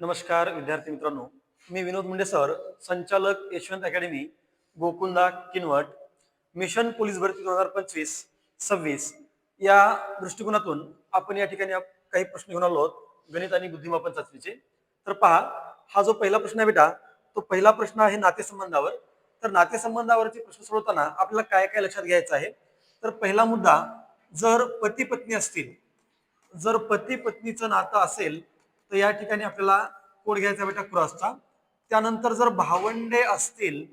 नमस्कार विद्यार्थी मित्रांनो. मी विनोद मुंडे सर संचालक Yashwant academy Gokunda Kinwat. Mission police भरती दोन हजार पंचवीस सव्वीस या दृष्टिकोनातून आपण या ठिकाणी काही प्रश्न घेऊन आलो आहोत गणित आणि बुद्धिमापन चाचणीचे. तर पहा हा जो पहिला प्रश्न आहे बेटा तो पहिला प्रश्न आहे नातेसंबंधावर. तर नातेसंबंधावरचे प्रश्न सोडवताना आपल्याला काय काय लक्षात घ्यायचं आहे? तर पहिला मुद्दा जर पती पत्नी असतील जर पती पत्नीचं नातं असेल तर या ठिकाणी आपल्याला कोड घ्यायचा बेटा क्रॉसचा त्यानंतर जर भावंडे असतील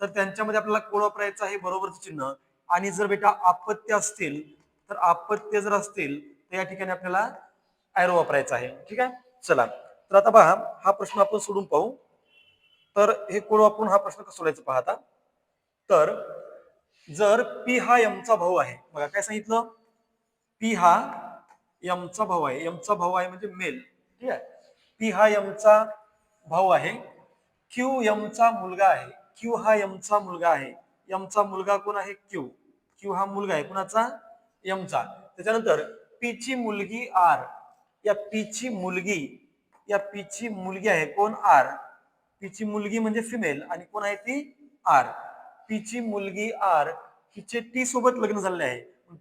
तर त्यांच्यामध्ये आपल्याला कोड वापरायचा आहे बरोबरचं चिन्ह. आणि जर बेटा आपत्य असतील तर आपत्य जर असतील तर या ठिकाणी आपल्याला ऍरो वापरायचा आहे. ठीक आहे? चला. तर आता पहा हा प्रश्न आपण सोडून पाहू. तर हे कोड वापरून हा प्रश्न कसा सोडायचा पाहता तर जर पी हा यमचा भाऊ आहे बघा काय सांगितलं? पी हा यमचा भाऊ आहे. यमचा भाऊ आहे म्हणजे मेल ठीक आहे? पी हा यमचा भाऊ आहे. क्यू यमचा मुलगा आहे. क्यू हा यमचा मुलगा आहे. यमचा मुलगा कोण आहे? क्यू. क्यू हा मुलगा आहे. कुणाचा? यमचा. त्याच्यानंतर पी ची मुलगी आर. या पी ची मुलगी या पी ची मुलगी आहे कोण? आर. पी ची मुलगी म्हणजे फिमेल आणि कोण आहे ती? आर. पी ची मुलगी आर हिचे टी सोबत लग्न झालेले आहे.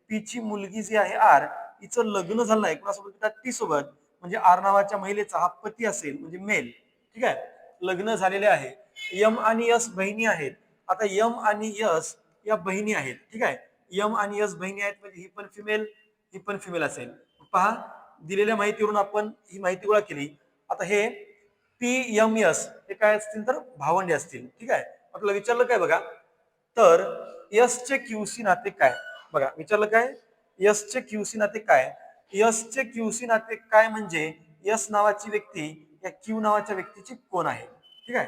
पी ची मुलगी जी आहे आर हिचं लग्न झालं आहे. कोणासोबत? टी सोबत. म्हणजे आर नावाच्या महिलेचा हा पती असेल म्हणजे मेल ठीक आहे? लग्न झालेले आहे. यम आणि यस बहिणी आहेत. आता यम आणि यस या बहिणी आहेत ठीक आहे? यम आणि यस बहिणी आहेत म्हणजे ही पण फिमेल ही पण फिमेल असेल. पहा दिलेल्या माहितीवरून आपण ही माहिती गोळा केली. आता हे पी यम यस हे काय असतील तर? भावंडे असतील ठीक आहे? आपल्याला विचारलं काय बघा? तर यस चे क्यूसी नाते काय? बघा विचारलं काय? यस चे क्यूसी नाते काय? यस चे क्यूसी नाते काय म्हणजे यस नावाची व्यक्ती या क्यू नावाच्या व्यक्तीची कोण आहे? ठीक आहे?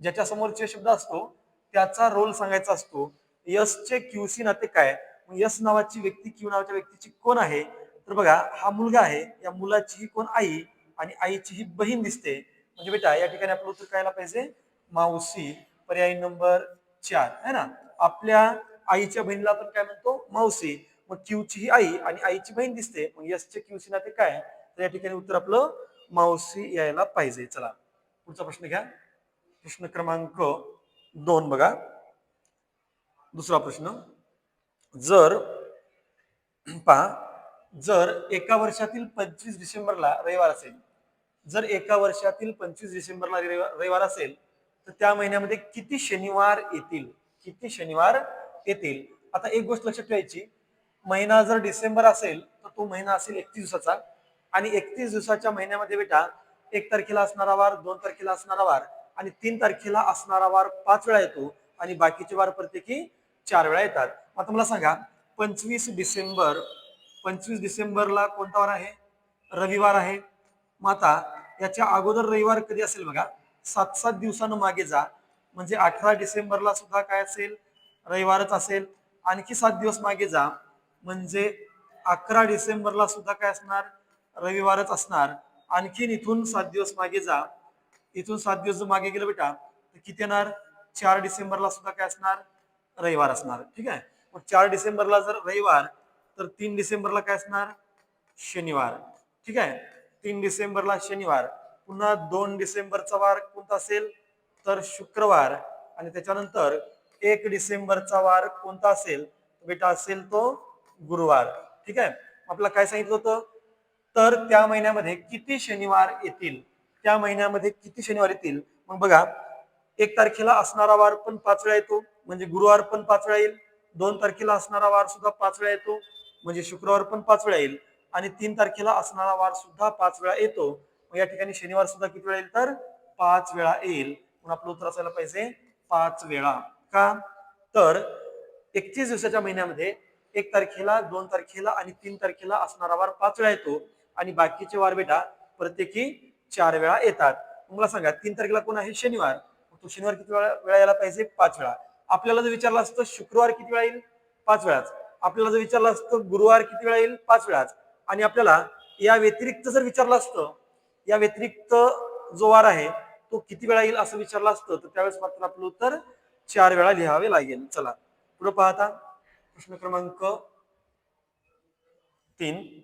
ज्याच्या समोरचे शब्द असतो त्याचा रोल सांगायचा असतो यस चे क्यूसी नाते काय? मग यस नावाची व्यक्ती क्यू नावाच्या व्यक्तीची कोण आहे? तर बघा हा मुलगा आहे या मुलाची ही कोण आई आणि आईची ही बहीण दिसते. म्हणजे बेटा या ठिकाणी आपलं उत्तर करायला पाहिजे. मावशी पर्याय नंबर चार है ना? आपल्या आईच्या बहिणीला आपण काय म्हणतो? मावशी. मग क्यूची ही आई आणि आईची बहीण दिसते मग यसचे क्यूची नाते काय? तर या ठिकाणी उत्तर आपलं मावशी यायला पाहिजे. चला पुढचा प्रश्न घ्या. प्रश्न क्रमांक दोन बघा. दुसरा प्रश्न. जर पहा जर एका वर्षातील पंचवीस डिसेंबरला रविवार असेल जर एका वर्षातील पंचवीस डिसेंबरला रविवार असेल तर त्या महिन्यामध्ये किती शनिवार येतील? किती शनिवार येतील? आता एक गोष्ट लक्षात ठेवायची महिना जर डिसेंबर असेल तर तो महिना असेल एकतीस दिवसाचा. आणि एकतीस दिवसाच्या महिन्यामध्ये बेटा एक तारखेला असणारा वार दोन तारखेला असणारा वार आणि तीन तारखेला असणारा वार पाच वेळा येतो आणि बाकीचे वार प्रत्येकी चार वेळा येतात. आता मला सांगा पंचवीस डिसेंबर पंचवीस डिसेंबरला कोणता वार आहे? रविवार आहे. मग आता याच्या अगोदर रविवार कधी असेल बघा? सात सात दिवसानं मागे जा. म्हणजे अठरा डिसेंबरला सुद्धा काय असेल? रविवारच असेल. आणखी सात दिवस मागे जा. म्हणजे अकरा डिसेंबरला सुद्धा काय असणार? रविवारच असणार. आणखीन इथून सात दिवस मागे जा. इथून सात दिवस जर मागे गेलं बेटा तर किती येणार? चार डिसेंबरला सुद्धा काय असणार? रविवार असणार. ठीक आहे? मग चार डिसेंबरला जर रविवार तर तीन डिसेंबरला काय असणार? शनिवार. ठीक आहे? तीन डिसेंबरला शनिवार. पुन्हा दोन डिसेंबरचा वार कोणता असेल? तर शुक्रवार. आणि त्याच्यानंतर एक डिसेंबरचा वार कोणता असेल? बेटा असेल तो गुरुवार. ठीक आहे? आपला काय सांगितलं होतं? तर त्या महिन्यामध्ये किती शनिवार येतील? त्या महिन्यामध्ये किती शनिवार येतील? मग बघा एक तारखेला असणारा वार पण पाच वेळा येतो. म्हणजे गुरुवार पण पाच वेळा येईल. दोन तारखेला असणारा वार सुद्धा पाच वेळा येतो. म्हणजे शुक्रवार पण पाच वेळा येईल. आणि तीन तारखेला असणारा वार सुद्धा पाच वेळा येतो. मग या ठिकाणी शनिवार सुद्धा किती वेळा येईल? तर पाच वेळा येईल. म्हणून आपलं उत्तर असायला पाहिजे. पाच वेळा. का? तर एकतीस दिवसाच्या महिन्यामध्ये एक तारखेला दोन तारखेला आणि तीन तारखेला असणारा वार पाच वेळा येतो आणि बाकीचे वार बेटा प्रत्येकी चार वेळा येतात. मला सांगा तीन तारखेला कोण आहे? शनिवार. तो शनिवार किती वेळा वेळा यायला पाहिजे? पाच वेळा. आपल्याला जर विचारलं असतं शुक्रवार किती वेळा येईल? पाच वेळाच. आपल्याला जर विचारलं असतं गुरुवार किती वेळा येईल? पाच वेळाच. आणि आपल्याला या व्यतिरिक्त जर विचारलं असतं या व्यतिरिक्त जो वार आहे तो किती वेळा येईल असं विचारलं असतं तर त्यावेळेस मात्र आपलं उत्तर चार वेळा लिहावे लागेल. चला. पुढे पाहता. प्रश्न क्रमांक तीन.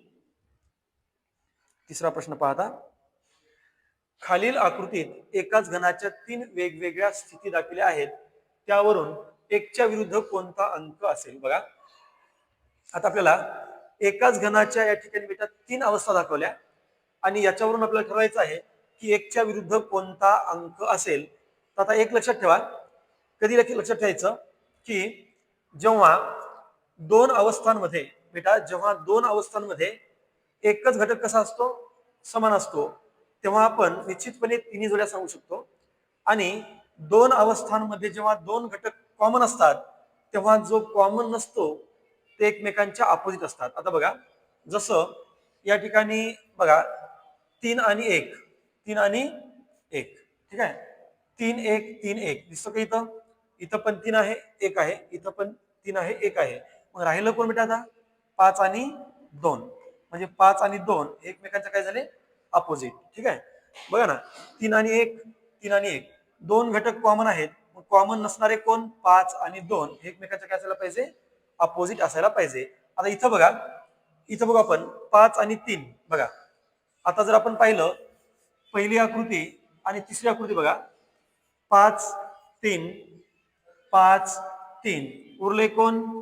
तिसरा प्रश्न पाहता. खालील आकृतीत एकाच घनाच्या तीन वेगवेगळ्या स्थिती दाखवल्या आहेत. त्यावरून एकच्या विरुद्ध कोणता अंक असेल? बघा. आता आपल्याला एकाच घनाच्या या ठिकाणी बेटा तीन अवस्था दाखवल्या. आणि याच्यावरून आपल्याला ठरवायचं आहे की एकच्या विरुद्ध कोणता अंक असेल? तर आता एक लक्षात ठेवा. कधी लक्षात ठेवायचं की जेव्हा दोन अवस्थांमध्ये बेटा जेव्हा दोन अवस्थांमध्ये एकच घटक कसा असतो? समान असतो. तेव्हा आपण निश्चितपणे तिन्ही जोड्या सांगू शकतो. आणि दोन अवस्थांमध्ये जेव्हा दोन घटक कॉमन असतात तेव्हा जो कॉमन नसतो ते एकमेकांच्या अपोजिट असतात. आता बघा जसं या ठिकाणी बघा तीन आणि एक तीन आणि एक ठीक आहे? तीन एक तीन एक दिसतो का इथं? इथं पण तीन आहे एक आहे. इथं पण तीन आहे एक आहे. मग राहिलं कोण बेटा आता? पाच आणि दोन. म्हणजे पाच आणि दोन एकमेकांचे काय झाले? अपोजिट ठीक आहे? बघा ना. तीन आणि एक तीन आणि एक. दोन घटक कॉमन आहेत. मग कॉमन नसणारे कोण? पाच आणि दोन. हे एकमेकांच्या काय असायला पाहिजे? अपोजिट असायला पाहिजे. आता इथं बघा. इथं बघू आपण. पाच आणि तीन. बघा. आता जर आपण पाहिलं पहिली आकृती आणि तिसरी आकृती बघा. पाच तीन. पाच तीन. उरले कोण?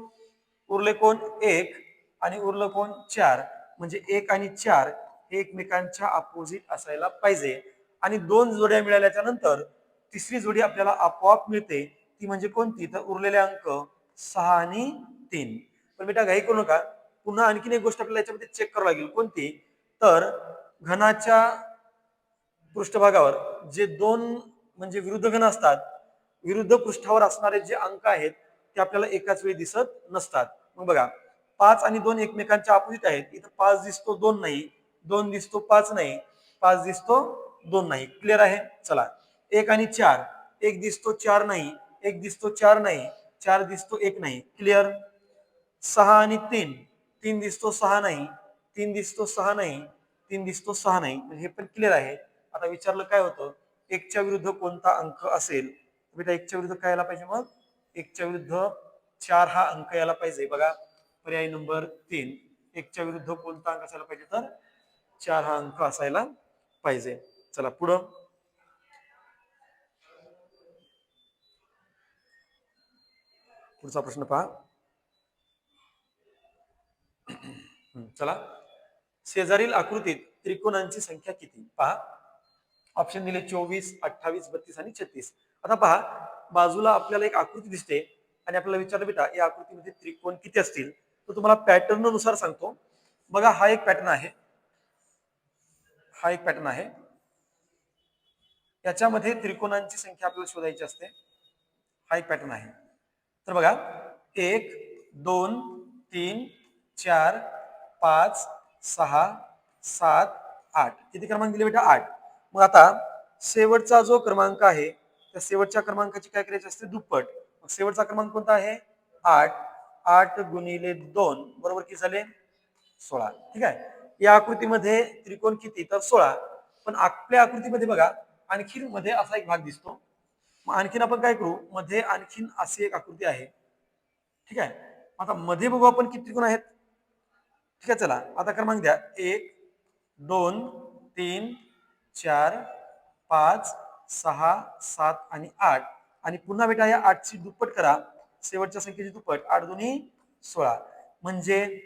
उरले कोण? एक आणि उरलं कोण? चार. म्हणजे एक आणि चार हे एकमेकांच्या अपोजिट असायला पाहिजे. आणि दोन जोड्या मिळाल्याच्या नंतर तिसरी जोडी आपल्याला आपोआप मिळते. ती म्हणजे कोणती? तर उरलेले अंक सहा आणि तीन. पण बेटा घाई करू नका. पुन्हा आणखीन एक गोष्ट आपल्याला याच्यामध्ये चेक करावी लागेल. कोणती? तर घनाच्या पृष्ठभागावर जे दोन म्हणजे विरुद्ध घन असतात विरुद्ध पृष्ठावर असणारे जे अंक आहेत ते आपल्याला एकाच वेळी दिसत नसतात. मग बघा पाच आणि दोन एकमेकांच्या अपोजिट आहेत. इथं पाच दिसतो दोन नाही. दोन दिसतो पाच नाही. पाच दिसतो दोन नाही. क्लिअर आहे? चला. एक आणि चार. एक दिसतो चार नाही. एक दिसतो चार नाही. चार दिसतो एक नाही. क्लिअर सहा आणि तीन. तीन दिसतो सहा नाही. तीन दिसतो सहा नाही. तीन दिसतो सहा नाही. हे पण क्लिअर आहे. आता विचारलं काय होतं? एकच्या विरुद्ध कोणता अंक असेल? बेटा एकच्या विरुद्ध काय यायला पाहिजे मग? एकच्या विरुद्ध चार हा अंक यायला पाहिजे. बघा पर्याय नंबर तीन. एकच्या विरुद्ध कोणता अंक असायला पाहिजे तर चार हा अंक असायला पाहिजे. चला पुढं. पुढचा प्रश्न पहा. हम्म, चला. शेजारील आकृतीत त्रिकोणांची संख्या किती? पहा. ऑप्शन दिले चोवीस अठ्ठावीस बत्तीस आणि छत्तीस. आता पहा बाजूला आपल्याला एक आकृती दिसते आणि आपल्याला विचारलं बेटा या आकृतीमध्ये त्रिकोण किती असतील? तर तुम्हाला पॅटर्ननुसार सांगतो. बघा हा एक पॅटर्न आहे. हा एक पॅटर्न आहे. याच्यामध्ये त्रिकोणांची संख्या आपल्याला शोधायची असते. हा एक पॅटर्न आहे. तर बघा एक दोन तीन चार पाच सहा सात आठ. किती क्रमांक दिले बेटा? आठ. मग आता शेवटचा जो क्रमांक आहे त्या शेवटच्या क्रमांकाची काय करायची असते? दुप्पट. मग शेवटचा क्रमांक कोणता आहे? आठ. आठ गुणिले दोन. बरोबर किती झाले? सोळा. ठीक आहे? या आकृतीमध्ये त्रिकोण किती? तर सोळा. पण आपल्या आकृतीमध्ये बघा आणखीन मध्ये असा एक भाग दिसतो. मग आणखीन आपण काय करू? मध्ये आणखीन अशी एक आकृती आहे. ठीक आहे? आता मध्ये बघू आपण किती त्रिकोण आहेत? ठीक आहे चला. आता क्रमांक द्या. एक दोन तीन चार पाच सहा सात आणि आठ. आणि पुन्हा बेटा या आठची दुप्पट करा. शेवटच्या संख्येची दुप्पट. आठ दोन्ही सोळा. म्हणजे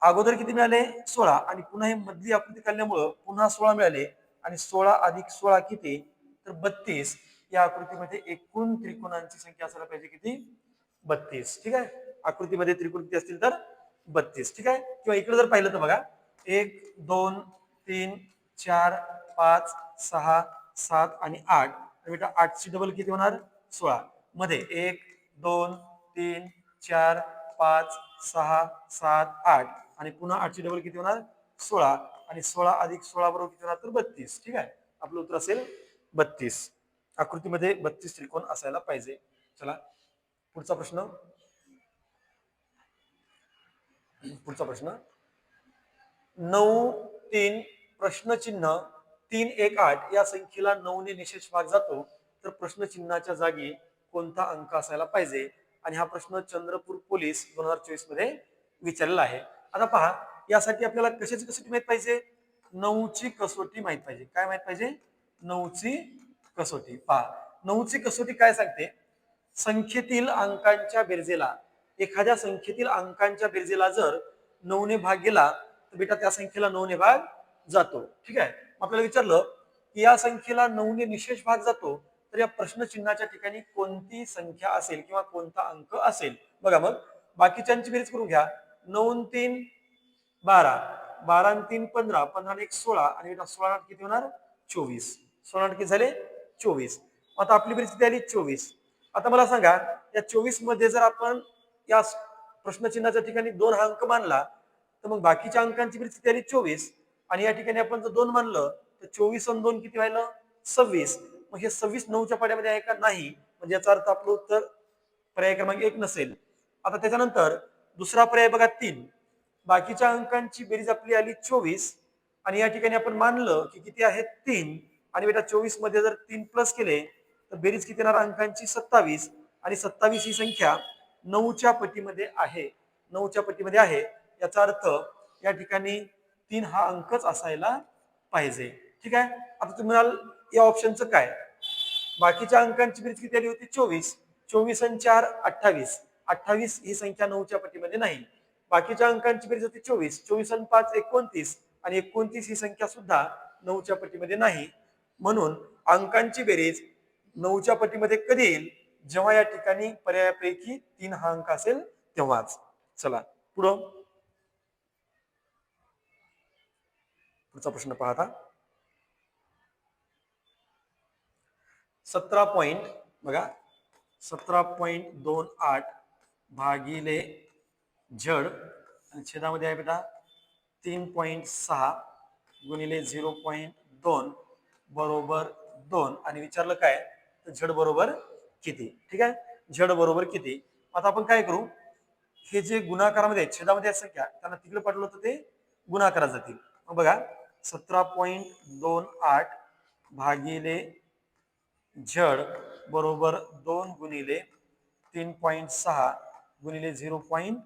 अगोदर किती मिळाले? सोळा. आणि पुन्हा हे मधली आकृती काढल्यामुळं पुन्हा सोळा मिळाले. आणि सोळा अधिक सोळा किती? तर बत्तीस. या आकृतीमध्ये एकूण त्रिकोणांची संख्या असायला पाहिजे किती? बत्तीस. ठीक आहे? आकृतीमध्ये त्रिकोण किती असतील तर बत्तीस. ठीक आहे? किंवा इकडे जर पाहिलं तर बघा. एक दोन तीन चार पाच सहा सात आणि आठ. बेटा आठची डबल किती होणार? सोळा. मध्ये एक दोन तीन चार पाच सहा सात आठ. आणि पुन्हा आठची डबल किती होणार? सोळा. आणि सोळा अधिक सोळा बरोबर किती होणार? तर बत्तीस. ठीक आहे? आपलं उत्तर असेल बत्तीस. आकृतीमध्ये बत्तीस त्रिकोण असायला पाहिजे. चला. पुढचा प्रश्न. पुढचा प्रश्न. नऊ तीन प्रश्नचिन्ह तीन एक आठ या संख्येला नऊने निशेष भाग जातो. तर प्रश्नचिन्हाच्या जागी कोणता अंक असायला पाहिजे? आणि हा प्रश्न चंद्रपूर पोलीस दोन हजार चोवीसमध्ये विचारलेला आहे. आता पहा यासाठी आपल्याला कशाची कसोटी माहीत पाहिजे? नऊची कसोटी माहीत पाहिजे. काय माहीत पाहिजे? नऊची कसोटी. पहा नऊची कसोटी काय सांगते? संख्येतील अंकांच्या बेरजेला एखाद्या संख्येतील अंकांच्या बेरजेला जर नऊने भाग गेला तर बेटा त्या संख्येला नऊने भाग जातो. ठीक आहे? आपल्याला विचारलं की या संख्येला नऊने निशेष भाग जातो तर या प्रश्नचिन्हाच्या ठिकाणी कोणती संख्या असेल किंवा कोणता अंक असेल? बघा मग बाकीच्यांची बेरीज करून घ्या. नऊ तीन बारा. बारा तीन पंधरा. पंधरा एक सोळा. आणि सोळा नाट किती होणार? चोवीस. सोळा आठ झाले? चोवीस. आता आपली बेरीज किती आली? चोवीस. आता मला सांगा या चोवीसमध्ये जर आपण या प्रश्नचिन्हाच्या ठिकाणी दोन हा अंक मानला तर मग बाकीच्या अंकांची बेरीज किती आली? चोवीस. आणि या ठिकाणी आपण जर दोन मानलं तर चोवीस आणि दोन किती व्हायला? सव्वीस. मग हे सव्वीस नऊच्या पाड्यामध्ये आहे का? नाही. म्हणजे याचा अर्थ आपलं उत्तर पर्याय क्रमांक एक नसेल. आता त्याच्यानंतर दुसरा पर्याय बघा तीन. बाकीच्या अंकांची बेरीज आपली आली चोवीस. आणि या ठिकाणी आपण मानलं की किती आहे? तीन. आणि बेटा चोवीसमध्ये जर तीन प्लस केले तर बेरीज किती येणार? अंकांची सत्तावीस. आणि सत्तावीस ही संख्या नऊच्या पटीमध्ये आहे. नऊच्या पटीमध्ये आहे. याचा अर्थ या ठिकाणी तीन हा अंकच असायला पाहिजे. ठीक आहे? आता तुम्ही म्हणाल या ऑप्शनचं काय? बाकीच्या अंकांची बेरीज किती आली होती? चोवीस. चोवीस आणि चार अठ्ठावीस. अठ्ठावीस ही संख्या नऊच्या पटीमध्ये नाही. बाकीच्या अंकांची बेरीज होती चोवीस. चोवीस आणि पाच एकोणतीस. आणि एकोणतीस ही संख्या सुद्धा नऊच्या पटीमध्ये नाही. म्हणून अंकांची बेरीज नऊच्या पटीमध्ये कधी येईल? जेव्हा या ठिकाणी पर्यायापैकी तीन हा अंक असेल तेव्हाच. चला पुढं. पुढचा प्रश्न पाहता. सतरा पॉइंट बघा. सतरा पॉइंट दोन आठ भागिले झड आणि छेदामध्ये आहे बेटा तीन पॉइंट सहा गुणिले झिरो पॉइंट दोन बरोबर दोन. आणि विचारलं काय? तर झड बरोबर किती? ठीक आहे? झड बरोबर किती? आता आपण काय करू? हे जे गुणाकारामध्ये छेदामध्ये संख्या त्यांना तिकडे पडलं होतं ते गुणाकारात जातील. मग बघा. सतरा पॉईंट दोन आठ भागिले झड बरोबर दोन गुणिले तीन पॉईंट सहा गुणिले झिरो पॉईंट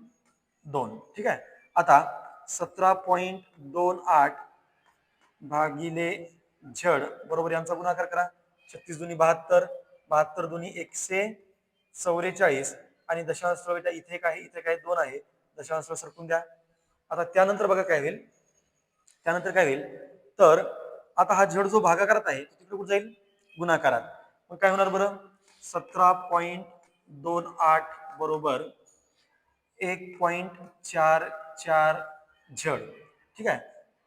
दोन. ठीक आहे? आता सतरा पॉईंट दोन आठ भागिले झड बरोबर यांचा गुणाकार करा. छत्तीस दुनी बहात्तर बहात्तर दुनी एकशे चौवेचाळीस आणि दशांश बेटा इथे काय इथे काय दोन आहे. दशांश स्थळ सरकून द्या आता त्यानंतर बघा काय होईल. त्यानंतर काय होईल? तर आता हा झड जो भागाकारात आहे तो तिकडे कुठे जाईल? गुणाकारात. मग काय होणार बरं? सतरा पॉईंट दोन आठ बरोबर एक पॉईंट चार चार झड. ठीक आहे?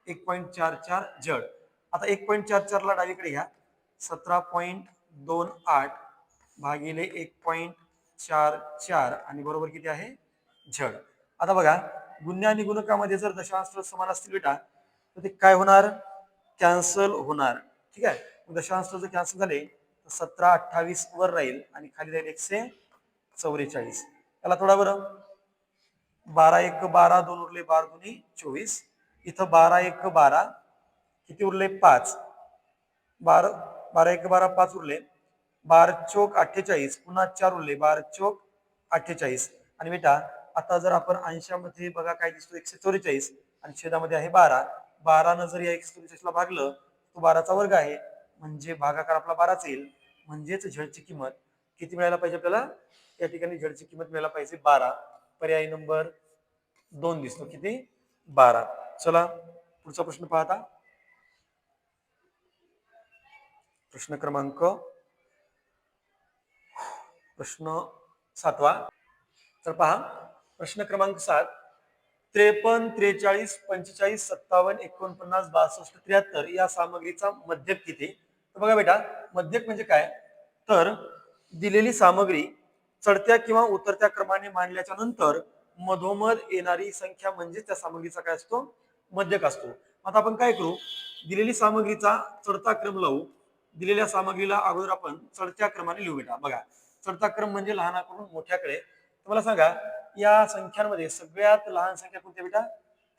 एक पॉईंट चार चार झड. आता एक पॉईंट चार चारला डावीकडे घ्या. सतरा पॉईंट दोन आठ भागिले एक पॉईंट चार चार आणि बरोबर किती आहे? झड. आता बघा गुन्हे आणि गुणकामध्ये जर दशांश समान असतील बेटा तर ते काय होणार? कॅन्सल होणार. ठीक आहे? दशांश जर कॅन्सल झाले तर सतरा अठ्ठावीस वर राहील आणि खाली राहील एकशे चौवेचाळीस. त्याला थोडा बरं. बारा एक बारा दोन उरले बारा दोन्ही चोवीस. इथं बारा एक बारा किती उरले? पाच. बारा बारा एक बारा पाच उरले. बार चोक अठ्ठेचाळीस पुन्हा चार उरले. बार चोक अठ्ठेचाळीस. आणि बेटा आता जर आपण अंशामध्ये बघा काय दिसतो एकशे चौवेचाळीस. आणि छेदामध्ये आहे बारा. बारानं जर या एकशे भागलं तो बाराचा वर्ग आहे. म्हणजे भागाकार आपला बाराच येईल. म्हणजेच झडची किंमत किती मिळायला पाहिजे आपल्याला? या ठिकाणी झडची किंमत मिळायला पाहिजे बारा. पर्याय नंबर दोन दिसतो. किती? बारा. चला पुढचा प्रश्न पाहता. प्रश्न क्रमांक प्रश्न सातवा. तर पहा प्रश्न क्रमांक सात. त्रेपन्न त्रेचाळीस पंचेचाळीस सत्तावन्न एकोणपन्नास बासष्ट त्र्याहत्तर या सामग्रीचा मध्यक किती? तर बघा बेटा मध्यक म्हणजे काय? तर दिलेली सामग्री चढत्या किंवा उतरत्या क्रमाने मांडल्याच्या नंतर मधोमध येणारी संख्या म्हणजे त्या सामग्रीचा काय असतो? मध्यक असतो. आता आपण काय करू? दिलेली सामग्रीचा चढता क्रम लावू. दिलेल्या सामग्रीला अगोदर आपण चढत्या क्रमाने लिहू बेटा. बघा चढता क्रम म्हणजे लहानाकडून मोठ्याकडे. तर मला सांगा या संख्यांमध्ये सगळ्यात लहान संख्या कोणती बेटा?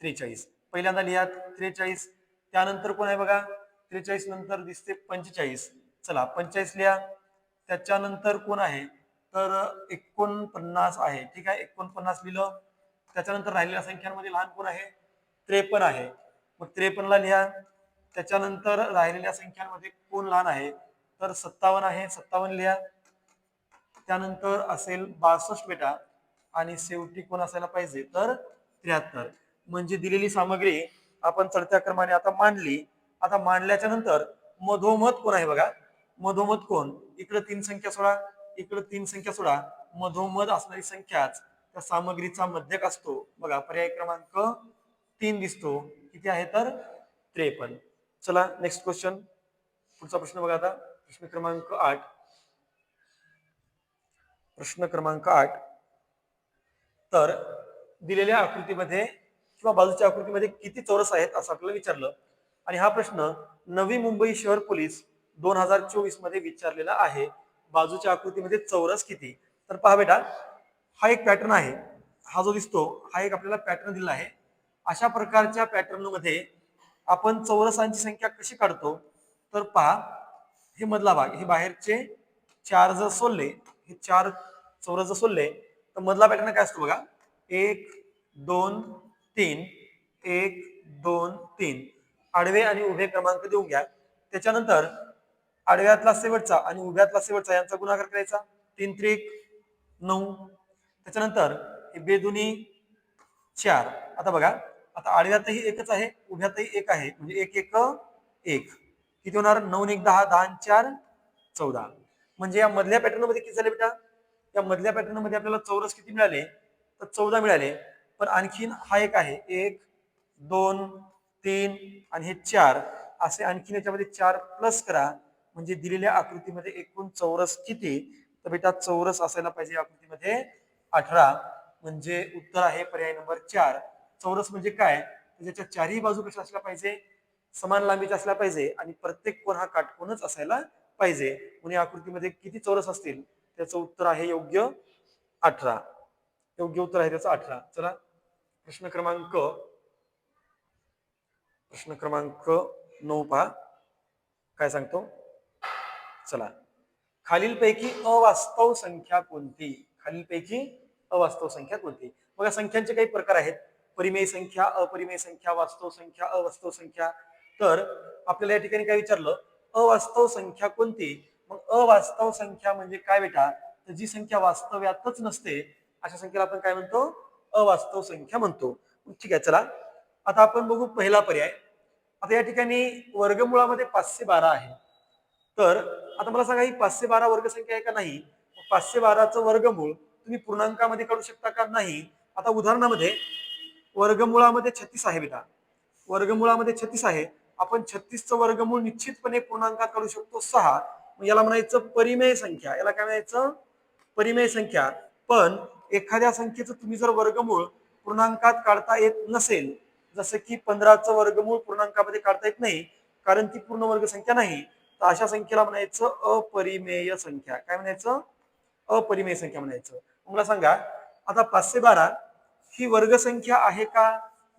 त्रेचाळीस. पहिल्यांदा लिहा त्रेचाळीस त्यानंतर कोण आहे बघा? त्रेचाळीस नंतर दिसते पंचेचाळीस. चला पंचेचाळीस लिहा. त्याच्यानंतर कोण आहे? तर एकोणपन्नास आहे. ठीक आहे? एकोणपन्नास लिहिलं. त्याच्यानंतर राहिलेल्या संख्यांमध्ये लहान कोण आहे? त्रेपन्न आहे. मग त्रेपन्नला लिहा. त्याच्यानंतर राहिलेल्या संख्यांमध्ये कोण लहान आहे? तर सत्तावन्न आहे. सत्तावन्न लिहा. त्यानंतर असेल बासष्ट बेटा. आणि शेवटी कोण असायला पाहिजे? तर त्र्याहत्तर. म्हणजे दिलेली सामग्री आपण चढत्या क्रमाने आता मांडली. आता मांडल्याच्या नंतर मधोमध कोण आहे बघा? मधोमध कोण? इकडे तीन संख्या सोडा. इकडे तीन संख्या सोडा. मधोमध असणारी संख्याच त्या सामग्रीचा मध्यक असतो. बघा पर्याय क्रमांक तीन दिसतो. किती आहे तर? त्रेपन्न. चला नेक्स्ट क्वेश्चन पुढचा प्रश्न बघा आता. प्रश्न क्रमांक आठ. प्रश्न क्रमांक आठ. तर दिलेल्या आकृतीमध्ये किंवा बाजूच्या आकृतीमध्ये किती चौरस आहेत असं आपल्याला विचारलं. आणि हा प्रश्न नवी मुंबई शहर पोलीस दोन हजार चोवीसमध्ये विचारलेला आहे. बाजूच्या आकृतीमध्ये चौरस किती? तर पहा बेटा हा एक पॅटर्न आहे. हा जो दिसतो हा एक आपल्याला पॅटर्न दिला आहे. अशा प्रकारच्या पॅटर्नमध्ये आपण चौरसांची संख्या कशी काढतो? तर पहा हे मधला भाग हे बाहेरचे चार जर सोडले हे चार चौरस जर सोडले तर मधला पॅटर्न काय असतो बघा? एक दोन तीन. एक दोन तीन. आडवे आणि उभे क्रमांक देऊन घ्या. त्याच्यानंतर आडव्यातला शेवटचा आणि उभ्यातला शेवटचा यांचा गुणाकार करायचा. तीन त्रिक नऊ. त्याच्यानंतर हे बेदुनी चार. आता बघा आता आडव्यातही एकच आहे उभ्यातही एक आहे. म्हणजे एक एक एक. किती होणार? नऊ एक दहा. दहा आणि चार चौदा. म्हणजे या मधल्या पॅटर्नमध्ये किती झाले बेटा? या मधल्या पॅटर्नमध्ये आपल्याला चौरस किती मिळाले? तर चौदा मिळाले. पण आणखीन हा एक आहे. एक दोन तीन आणि हे चार. असे आणखीन याच्यामध्ये चार प्लस करा. म्हणजे दिलेल्या आकृतीमध्ये एकूण चौरस किती? तर बेटा चौरस असायला पाहिजे आकृतीमध्ये अठरा. म्हणजे उत्तर आहे पर्याय नंबर चार. चौरस म्हणजे काय? त्याच्या ज्याच्या चारही बाजू कशा असल्या पाहिजे? समान लांबीच्या असल्या पाहिजे. आणि प्रत्येक कोण हा काटकोनच असायला पाहिजे. म्हणून या आकृतीमध्ये किती चौरस असतील? त्याचं उत्तर आहे योग्य अठरा. योग्य उत्तर आहे त्याचं अठरा. चला प्रश्न क्रमांक प्रश्न क्रमांक नऊ पहा. काय सांगतो? चला. खालीलपैकी अवास्तव संख्या कोणती? खालीलपैकी अवास्तव संख्या कोणती? बघा संख्यांचे काही प्रकार आहेत. परिमेय संख्या अपरिमेय संख्या वास्तव संख्या अवास्तव संख्या. तर आपल्याला या ठिकाणी काय विचारलं? अवास्तव संख्या कोणती? मग अवास्तव संख्या म्हणजे काय बेटा? तर जी संख्या वास्तव्यातच नसते अशा संख्येला आपण काय म्हणतो? अवास्तव संख्या म्हणतो. ठीक आहे चला. आता आपण बघू पहिला पर्याय. आता या ठिकाणी वर्गमुळामध्ये पाचशे बारा आहे. तर आता मला सांगा ही पाचशे बारा वर्गसंख्या आहे का नाही? पाचशे बाराचं वर्गमूळ तुम्ही पूर्णांकामध्ये काढू शकता का नाही? आता उदाहरणामध्ये वर्गमुळामध्ये छत्तीस आहे बेटा. वर्गमुळामध्ये छत्तीस आहे. आपण छत्तीसचं वर्गमूळ निश्चितपणे पूर्णांकात काढू शकतो सहा. याला म्हणायचं परिमेय संख्या. याला काय म्हणायचं? परिमेय संख्या. पण एखाद्या संख्येचं तुम्ही जर वर्गमूळ पूर्णांकात काढता येत नसेल जसं की पंधराचं वर्गमूळ पूर्णांकामध्ये काढता येत नाही कारण ती पूर्ण वर्ग संख्या नाही तर अशा संख्येला म्हणायचं अपरिमेय संख्या. काय म्हणायचं? अपरिमेय संख्या म्हणायचं. मला सांगा आता पाचशे बारा ही वर्गसंख्या आहे का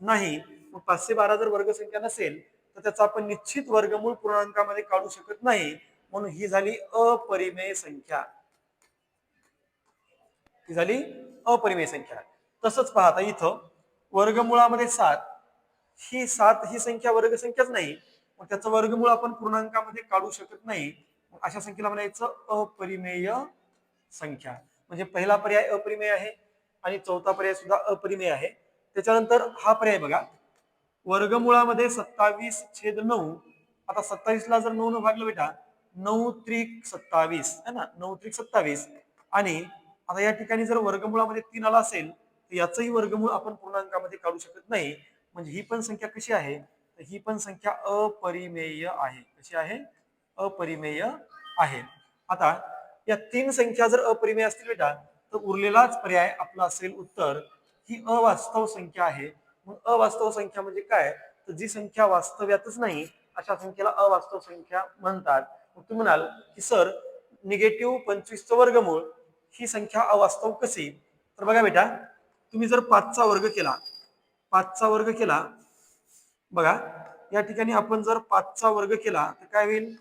नाही? मग पाचशे बारा जर वर्गसंख्या नसेल तर त्याचा आपण निश्चित वर्गमूळ पूर्णांकामध्ये काढू शकत नाही. म्हणून ही झाली अपरिमेय संख्या. ही झाली अपरिमेय संख्या. तसंच पाहता इथं वर्गमुळामध्ये सात. ही सात ही संख्या वर्गसंख्याच नाही. मग त्याचं वर्गमूळ आपण पूर्णांकामध्ये काढू शकत नाही. अशा संख्येला म्हणायचं अपरिमेय संख्या. म्हणजे पहिला पर्याय अपरिमेय आहे आणि चौथा पर्याय सुद्धा अपरिमेय आहे. त्याच्यानंतर हा पर्याय बघा. वर्गमुळामध्ये सत्तावीस छेद नऊ. आता सत्तावीस ला जर नऊ न भागलं बेटा नऊ त्रिक सत्तावीस है ना? नऊ त्रिक सत्तावीस. आणि आता या ठिकाणी जर वर्गमुळामध्ये तीन आला असेल तर याचंही वर्गमूळ आपण पूर्णांकामध्ये काढू शकत नाही. म्हणजे ही पण संख्या कशी आहे? तर ही पण संख्या अपरिमेय आहे. कशी आहे? अपरिमेय आहे. आता या तीन संख्या जर अपरिमेय असतील बेटा तर उरलेलाच पर्याय आपला असेल उत्तर. ही अवास्तव संख्या आहे. मग अवास्तव संख्या म्हणजे काय? तर जी संख्या वास्तव्यातच नाही अशा संख्येला अवास्तव संख्या म्हणतात. तुम्ही म्हणाल की सर निगेटिव्ह पंचवीसचं वर्गमूळ ही संख्या अवास्तव कशी? तर बघा बेटा तुम्ही जर पाचचा वर्ग केला पाचचा वर्ग केला बघा या ठिकाणी आपण जर पाचचा वर्ग केला तर काय होईल?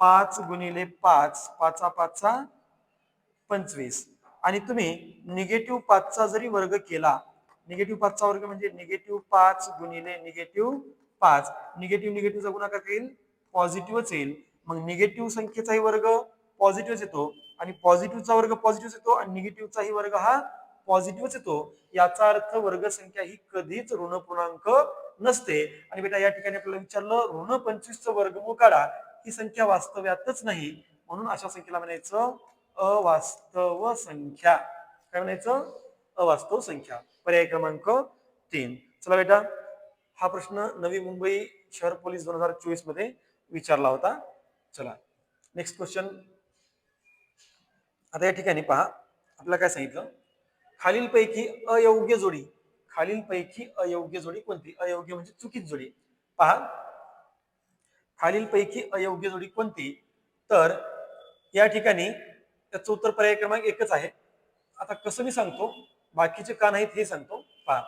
पाच गुणिले पाच पाचा पाचचा पंचवीस. आणि तुम्ही निगेटिव्ह पाचचा जरी वर्ग केला निगेटिव्ह पाचचा वर्ग म्हणजे निगेटिव्ह पाच गुणिले निगेटिव्ह पाच. निगेटिव्ह निगेटिव्हचा गुणाकार काय येईल? पॉझिटिव्हच येईल. मग निगेटिव्ह संख्येचाही वर्ग पॉझिटिव्हच येतो आणि पॉझिटिव्हचा वर्ग पॉझिटिव्ह येतो आणि निगेटिव्हचाही वर्ग हा पॉझिटिव्हच येतो. याचा अर्थ वर्ग संख्या ही कधीच ऋण पूर्णांक नसते. आणि बेटा या ठिकाणी आपल्याला विचारलं ऋण पंचवीसचं वर्गमूळ काढा. ही संख्या वास्तव्यातच नाही. म्हणून अशा संख्येला म्हणायचं अवास्तव संख्या. काय म्हणायचं? अवास्तव संख्या. पर्याय क्रमांक तीन. चला बेटा हा प्रश्न नवी मुंबई शहर पोलीस दोन हजार चोवीसमध्ये विचारला होता. चला. नेक्स्ट क्वेश्चन आता या ठिकाणी पहा. आपल्याला काय सांगितलं? खालीलपैकी अयोग्य जोडी. खालीलपैकी अयोग्य जोडी कोणती? अयोग्य म्हणजे चुकीच जोडी. पहा. खालीलपैकी अयोग्य जोडी कोणती? तर या ठिकाणी त्याचं उत्तर पर्याय क्रमांक एकच आहे. आता कसं मी सांगतो? बाकीचे का नाहीत हे सांगतो. पहा.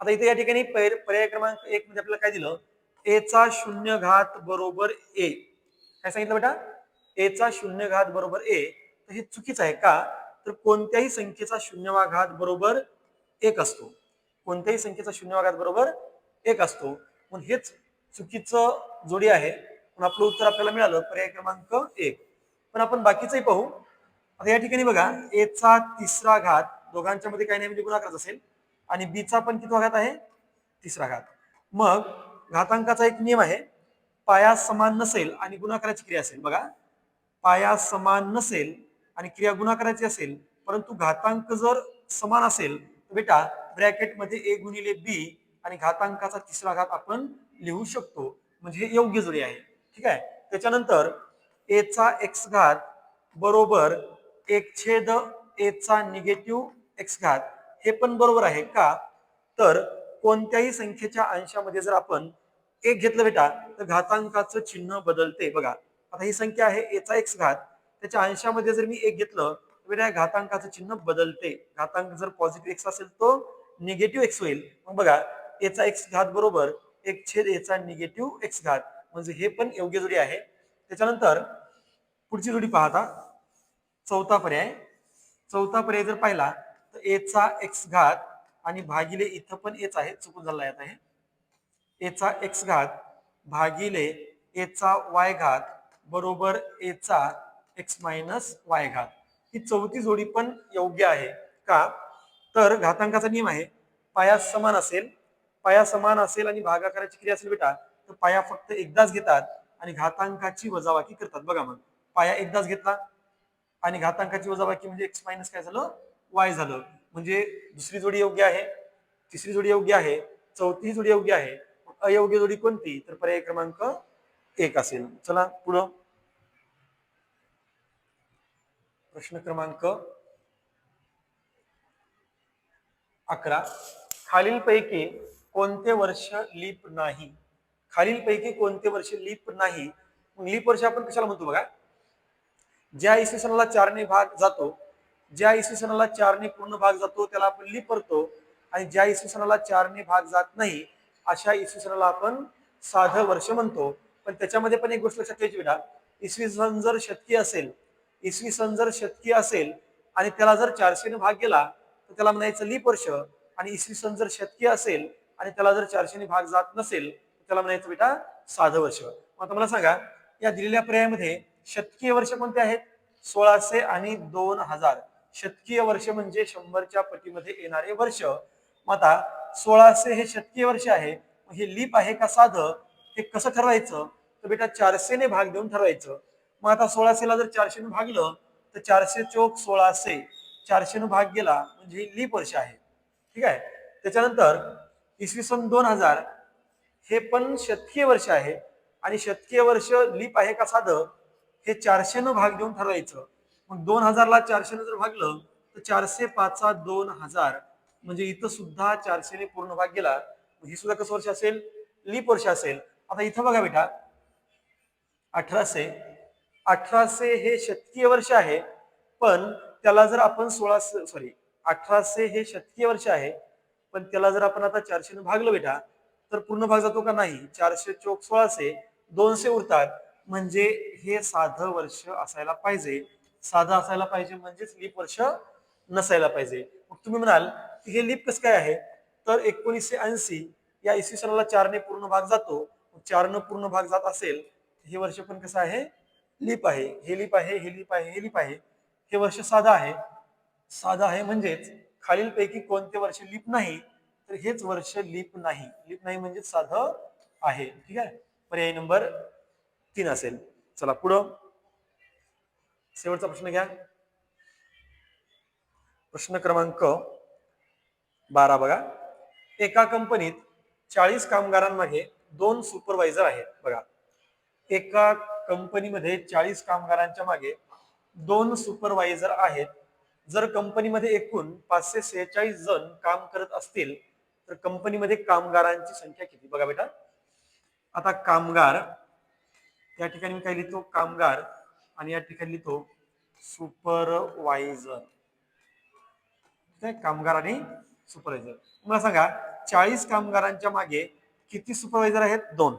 आता इथे या ठिकाणी पर्याय क्रमांक एक मध्ये आपल्याला काय दिलं? ए चा शून्य घात बरोबर ए काय सांगितलं बेटा? एचा शून्य घात बरोबर ए तर हे चुकीचं आहे का? तर कोणत्याही संख्येचा शून्यवा घात बरोबर एक असतो. कोणत्याही संख्येचा शून्यवा घात बरोबर एक असतो. मग हेच चुकीचं जोडी आहे. पण आपलं उत्तर आपल्याला मिळालं पर्याय क्रमांक एक. पण आपण बाकीचंही पाहू. आता या ठिकाणी बघा एचा तिसरा घात दोघांच्या मध्ये काही नाही म्हणजे गुणाकारच असेल. आणि बीचा पण किती घात आहे? तिसरा घात. मग घातांकाचा एक नियम आहे. पाया समान नसेल आणि गुणाकाराची क्रिया असेल. बघा. पाया समान नसेल आणि क्रिया गुणाकाराची असेल परंतु घातांक जर समान असेल तर बेटा ब्रॅकेटमध्ये ए गुणिले बी आणि घातांकाचा तिसरा घात आपण लिहू शकतो. म्हणजे हे योग्य जोडी आहे. ठीक आहे? त्याच्यानंतर ए चा एक्स घात बरोबर एक छेद ए चा निगेटिव्ह एक्स घात हे पण बरोबर आहे का? तर कोणत्याही संख्येच्या अंशामध्ये जर आपण एक घेतलं बेटा तर घातांकाचं चिन्ह बदलते. बघा आता ही संख्या आहे एचा एक्स घात. त्याच्या अंशामध्ये जर मी एक घेतलं तर बेटा या घातांकाचं चिन्ह बदलते. घातांक जर पॉझिटिव्ह एक्स असेल तो निगेटिव्ह एक्स होईल. मग बघा एचा एक्स घात बरोबर एक छेद एचा निगेटिव्ह एक्स घात. म्हणजे हे पण योग्य जोडी आहे. त्याच्यानंतर पुढची जोडी पाहता. चौथा पर्याय. चौथा पर्याय जर पाहिला तर एचा एक्स घात आणि भागिले इथं पण एच आहे चुकून झाला येत आहे. एचा एक्स घात भागिले एचा वाय घात बरोबर एचा एक्स मायनस वाय घात. ही चौथी जोडी पण योग्य आहे का? तर घातांकाचा नियम आहे पाया समान असेल पाया समान असेल आणि भागाकाराची क्रिया असेल बेटा तर पाया फक्त एकदाच घेतात आणि घातांकाची वजाबाकी करतात. बघा मग पाया एकदाच घेतला आणि घातांकाची वजाबाकी म्हणजे एक्स मायनस काय झालं? वाय झालं. म्हणजे दुसरी जोडी योग्य आहे तिसरी जोडी योग्य आहे चौथी जोडी योग्य आहे. अयोग्य जोडी कोणती? तर पर्याय क्रमांक एक असेल. चला पुढं प्रश्न क्रमांक अकरा. खालीलपैकी कोणते वर्ष लीप नाही? खालीलपैकी कोणते वर्ष लीप नाही? लीप वर्ष आपण कशाला म्हणतो बघा? ज्या इसवी सणाला चारने भाग जातो ज्या इसवी सणाला चारने पूर्ण भाग जातो त्याला आपण लीप करतो. आणि ज्या इसवी सणाला चारने भाग जात नाही अशा इसवी सणाला आपण साधं वर्ष म्हणतो. पण त्याच्यामध्ये पण एक गोष्ट लक्षात ठेवायची बेटा. इसवी सन जर शतकी असेल इसवी सन जर शतकी असेल आणि त्याला जर चारशेने भाग गेला तर त्याला म्हणायचं लीप वर्ष. आणि इसवी सन जर शतकी असेल आणि त्याला जर चारशेने भाग जात नसेल तर त्याला म्हणायचं बेटा साधं वर्ष. मग आता मला सांगा या दिलेल्या पर्यायामध्ये शतकीय वर्ष कोणते आहेत? सोळाशे आणि दोन हजार. शतकीय वर्ष म्हणजे शंभरच्या पटीमध्ये येणारे वर्ष. मग आता सोळाशे हे शतकीय वर्ष आहे. मग हे लीप आहे का साधं? हे कसं ठरवायचं? तर बेटा चारशेने भाग देऊन ठरवायचं. मग आता सोळाशेला जर चारशेने भागलं तर चारशे चोक सोळाशे. चारशेनं भाग गेला म्हणजे ही लीप वर्ष आहे. ठीक आहे? त्याच्यानंतर इसवी सन दोन हजार हे पण शतकीय वर्ष आहे. आणि शतकीय वर्ष लीप आहे का साधं? हे चारशेनं भाग देऊन ठरवायचं. मग दोन हजारला चारशेनं जर भागलं तर चारशे पाचा दोन हजार. म्हणजे इथं सुद्धा चारशेने पूर्ण भाग गेला. ही सुद्धा कसं वर्ष असेल? लीप वर्ष असेल. आता इथं बघा बेटा. अठराशे. अठराशे हे शतकीय वर्ष आहे. पण त्याला जर आपण सोळाशे सॉरी अठराशे हे शतकीय वर्ष आहे. पण त्याला जर आपण आता चारशेने भागलं बेटा तर पूर्ण भाग जातो का नाही? चारशे चोक सोळाशे. दोनशे उरतात. म्हणजे हे साधं वर्ष असायला पाहिजे. साधं असायला पाहिजे म्हणजेच लीप वर्ष नसायला पाहिजे. मग तुम्ही म्हणाल की हे लिप कसं काय आहे? तर एकोणीसशे ऐंशी या इसवी सनाला चारने पूर्ण भाग जातो. चारनं पूर्ण भाग जात असेल हे वर्ष पण कसं आहे? लिप आहे. हे लिप आहे हे लिप आहे हे लिप आहे. हे वर्ष साधं आहे. साधं आहे म्हणजेच खालीलपैकी कोणते वर्ष लिप नाही तर हेच वर्ष लीप नाही. लिप नाही म्हणजे साधं आहे. ठीक आहे? पर्याय नंबर तीन असेल. चला पुढं. शेवटचा प्रश्न घ्या. प्रश्न क्रमांक बारा बघा. एका कंपनीत चाळीस कामगारांमागे दोन सुपरवायझर आहेत बघा. एका कंपनीमध्ये चाळीस कामगारांच्या मागे दोन सुपरवायझर आहेत. जर कंपनीमध्ये एकूण पाचशे सेहेचाळीस जण काम करत असतील तर कंपनीमध्ये कामगारांची संख्या किती? बघा बेटा. आता कामगार या ठिकाणी मी काय लिहितो? कामगार आणि या ठिकाणी लिहितो सुपरवायझर ते कामगार आणि सुपरवायझर मला सांगा चाळीस कामगारांच्या मागे किती सुपरवायझर आहेत? दोन.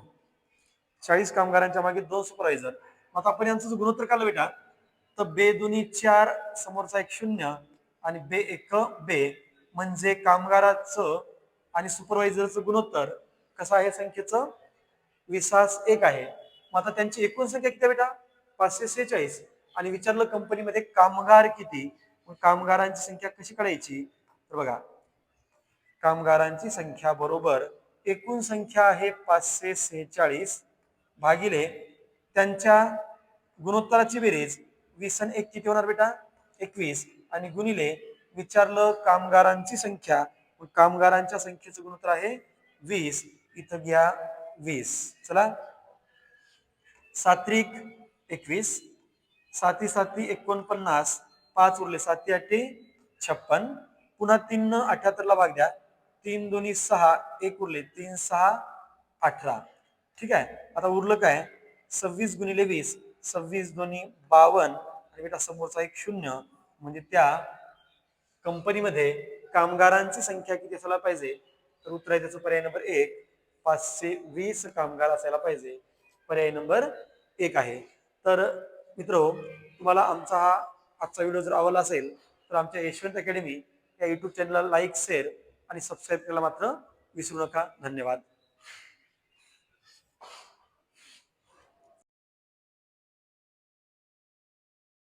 चाळीस कामगारांच्या मागे दोन सुपरवायझर आता आपण यांचं गुणोत्तर काढलं बेटा. तर बे दोन्ही चार समोरचा एक शून्य आणि बे एक बे म्हणजे कामगाराचं आणि सुपरवायझरचं गुणोत्तर कसं आहे संख्येचं? विसास एक आहे. मग आता त्यांची एकूण संख्या किती बेटा? पाचशे सेहेचाळीस. आणि विचारलं कंपनीमध्ये कामगार किती? मग कामगारांची संख्या कशी काढायची तर बघा कामगारांची संख्या बरोबर एकूण संख्या आहे पाचशे सेहेचाळीस भागिले त्यांच्या गुणोत्तराची बेरीज वीस आणि एक किती होणार बेटा? एकवीस. आणि गुणिले विचारलं कामगारांची संख्या कामगारांच्या संख्येचं गुणोत्तर आहे वीस. इथं घ्या वीस. चला. सात्रिक एकवीस साती साती एकोणपन्नास पाच उरले साती अठ्ठे छप्पन. पुन्हा तीन अठ्याहत्तरला भाग द्या. तीन दोन्ही सहा एक उरले तीन सहा अठरा. ठीक आहे? आता उरलं काय? सव्वीस गुणिले वीस. सव्वीस दोन्ही बावन्न आणि बेटा समोरचा एक शून्य. म्हणजे त्या कंपनीमध्ये कामगारांची संख्या किती असायला पाहिजे? तर उत्तर आहे त्याचं पर्याय नंबर एक. पाचशे वीस कामगार असायला पाहिजे. पर्याय नंबर एक आहे. तर मित्र तुम्हाला आमचा हा आजचा व्हिडिओ जर आवडला असेल तर आमच्या यशवंत अकॅडमी या यूट्यूब चॅनलला लाईक शेअर आणि सबस्क्राईब करायला मात्र विसरू नका. धन्यवाद.